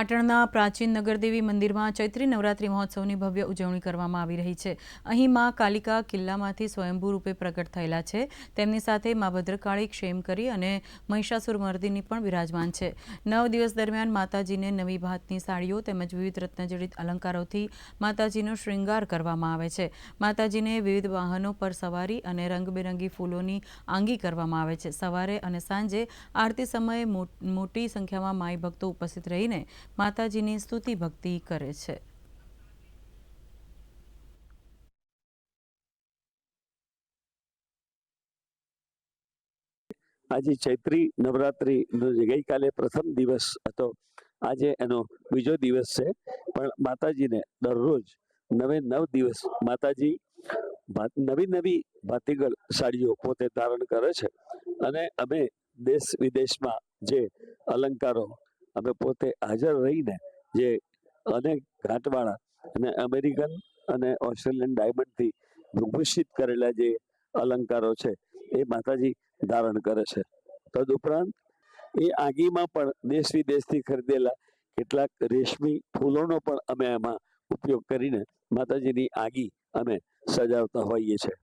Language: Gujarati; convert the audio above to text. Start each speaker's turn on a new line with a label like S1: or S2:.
S1: પાટણના પ્રાચીન નગરદેવી મંદિરમાં ચૈત્રી નવરાત્રિ મહોત્સવની ભવ્ય ઉજવણી કરવામાં આવી રહી છે. અહીં મા કાલિકા કિલ્લામાંથી સ્વયંભૂ રૂપે પ્રગટ થયેલા છે. તેમની સાથે મા ભદ્રકાળી ક્ષેમ કરી અને મહિષાસુર મર્દિની પણ બિરાજમાન છે. નવ દિવસ દરમિયાન માતાજીને નવી ભાતની સાડીઓ તેમજ વિવિધ રત્નજડિત અલંકારોથી માતાજીનો શૃંગાર કરવામાં આવે છે. માતાજીને વિવિધ વાહનો પર સવારી અને રંગબેરંગી ફૂલોની આંગી કરવામાં આવે છે. સવારે અને સાંજે આરતી સમયે મોટી સંખ્યામાં માઈ ભક્તો ઉપસ્થિત રહીને માતાજીની સ્તુતિ ભક્તિ કરે છે.
S2: આજે ચૈત્રી નવરાત્રી ગઈકાલે પ્રથમ દિવસ હતો, આજે એનો બીજો દિવસ છે. પણ માતાજીને દરરોજ નવે નવ દિવસ માતાજી નવી નવી ભાતીગળ સાડીઓ પોતે ધારણ કરે છે. અને અમે દેશ વિદેશમાં જે અલંકારો અમે પોતે હાજર રહીને જે અનેક ઘાટવાળા અને અમેરિકન અને ઓસ્ટ્રેલિયન ડાયમંડથી વિભૂષિત કરેલા જે અલંકારો છે એ માતાજી ધારણ કરે છે. તદુપરાંત એ આગીમાં પણ દેશ વિદેશથી ખરીદેલા કેટલાક રેશમી ફૂલોનો પણ અમે એમાં ઉપયોગ કરીને માતાજીની આગી અમે સજાવતા હોઈએ છીએ.